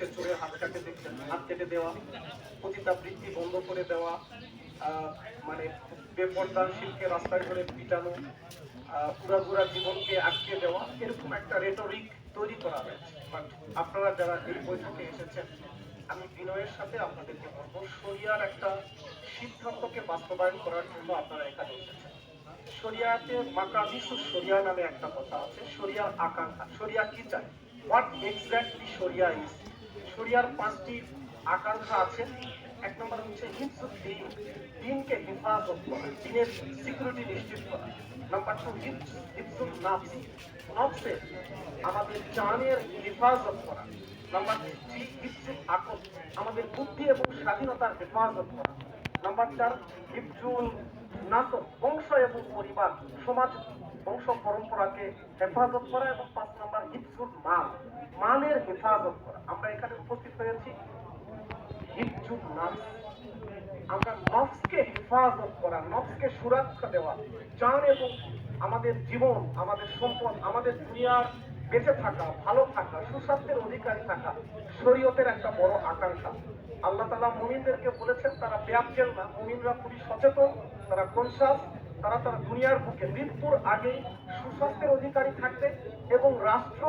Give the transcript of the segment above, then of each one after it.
হচ্ছে চোরের হাত দেখছেন হাত কেটে দেওয়া পতিতাবৃত্তি বন্ধ করে দেওয়া মানে বেপর্দাশীলকে রাস্তায় করে পিটানো পুরাপুরা জীবনকে আটকে দেওয়া, এরকম একটা রেটরিক তৈরি করা হয়েছে। আপনারা যারা এই বৈঠকে এসেছেন, আমি বিনয়ের সাথে আপনাদেরকে বলব, শরিয়ার একটা সিদ্ধান্তকে বাস্তবায়ন করার জন্য আপনারা এখানে এসেছেন। শরিয়াতে মাকাবিসু শরিয়া নামে একটা কথা আছে, শরিয়ার আকাঙ্ক্ষা, শরিয়া কি চায়? হোয়াট এক্স্যাক্টলি শরিয়া ইজ শরিয়ার পাঁচটি আকাঙ্ক্ষা আছে। এক নম্বর হচ্ছে হিফজুদ দিন দিনকে হেফাজত করা দিনের সিকিউরিটি নিশ্চিত করা। নাম্বার টু হিফজুল নাফস। আমাদের জানের হেফাজত করা। নাম্বার থ্রি হিফজুল আকল আমাদের বুদ্ধি এবং স্বাধীনতার হেফাজত করা। নাম্বার চার হিফজুল নাটক বংশ এবং পরিবার, সমাজ বংশ পরম্পরাকে হেফাজত করা। এবং পাঁচ নম্বর হিফজুল মাল। মালের হেফাজত করা। উপস্থিত আমরা নফসকে হেফাজত করা নফসকে সুরক্ষা দেওয়া জান এবং আমাদের জীবন, আমাদের সম্পদ, আমাদের দুনিয়ার বেঁচে থাকা, ভালো থাকা, সুস্বাস্থ্যের অধিকারী থাকা শরীয়তের একটা বড় আকাঙ্ক্ষা। আল্লাহ তালা মুমিনদেরকে বলেছেন, তারা ব্যাপজেল না, মুমিনরা খুবই সচেতন, তারা কনসাস তারা তারা দুনিয়ার বুকে মৃত্যুর আগে সুস্বাস্থ্যের অধিকারী থাকবে এবং রাষ্ট্র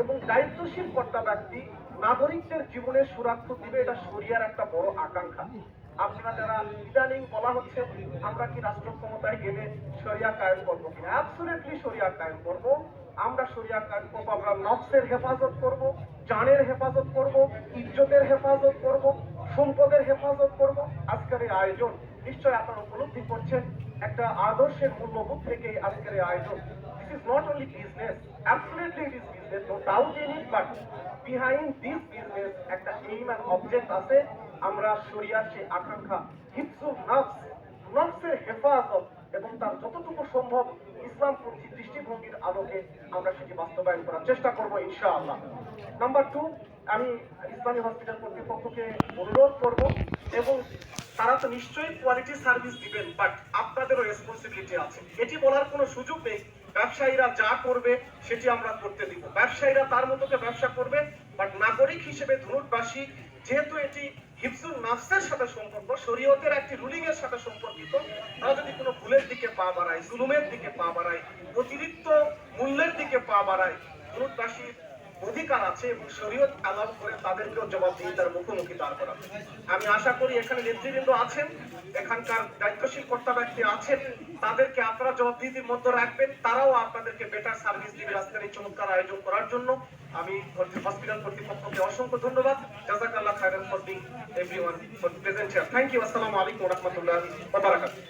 এবং দায়িত্বশীল কর্তা ব্যক্তি নাগরিকদের জীবনের সুরক্ষা দিবে, এটা শরিয়ার একটা বড় আকাঙ্ক্ষা। আপনারা যারা ইদানিং বলা হচ্ছে, আমরা কি রাষ্ট্র ক্ষমতায় গেলে শরিয়া কায়েম করব কিনা? অ্যাবসুলেটলি শরিয়া কায়েম করব। আমরা শরিয়া কায়েম করব, আমরা নফসের হেফাজত করব, জানের হেফাজত করব, ইজ্জতের হেফাজত করব, সম্পদের হেফাজত করব। আজকের এই আয়োজন নিশ্চয় আপনারা উপলব্ধি করছেন, একটা আদর্শের মূল্যবোধ থেকে আজকের এই আয়োজন this is not only business absolutely it is business no doubt in it but behind this business একটা এইম অ্যান্ড অবজেক্ট আছে। আমরা শরিয়ার সেই আকাঙ্ক্ষা হিফজুল নফস, নফসের হেফাজত এবং তার যতটুকু সম্ভব ইসলামপন্থী দৃষ্টিভঙ্গির আলোকে আমরা সেটি বাস্তবায়ন করার চেষ্টা করব ইনশাআল্লাহ। নাম্বার টু আমি ইসলামী হসপিটাল কর্তৃপক্ষকে অনুরোধ করব এবং তারা তো নিশ্চয়ই কোয়ালিটি সার্ভিস দিবেন বাট আপনাদেরও রেসপন্সিবিলিটি আছে। এটি বলার কোনো সুযোগ নেই। ব্যবসায়ীরা যা করবে, সেটি আমরা করতে দিব। ব্যবসায়ীরা তার মতোকে ব্যবসা করবে বাট নাগরিক হিসেবে ধনুটবাসী যেহেতু এটি হিফজুল নাফসের সাথে সম্পর্ক, শরীয়তের একটি রুলিং এর সাথে সম্পর্কিত, তারা যদি কোনো ভুলের দিকে পা বাড়ায়, জুলুমের দিকে পা বাড়ায়, অতিরিক্ত মূল্যের দিকে পা বাড়ায় ধনুটবাসীর অধিকার আছে এবং শরীয়ত আলাপ করে তাদেরকেও জবাবদিহিতার মুখোমুখি দাঁড় করাবে। আমি আশা করি এখানে নেতৃবৃন্দ আছেন, এখানকার দায়িত্বশীল কর্তা ব্যক্তি আছেন, তাদেরকে আপনারা জবাবদিহিতির মধ্যে রাখবেন, তারাও আপনাদেরকে বেটার সার্ভিস দিবে আজকের এই চমৎকার আয়োজন করার জন্য। আমি হসপিটাল কর্তৃপক্ষকে অসংখ্য ধন্যবাদ। জাজাকাল্লাহ খায়রান for being everyone for present here thank you আসসালামু আলাইকুম ওয়া রাহমাতুল্লাহি ওয়া বারাকাতুহু।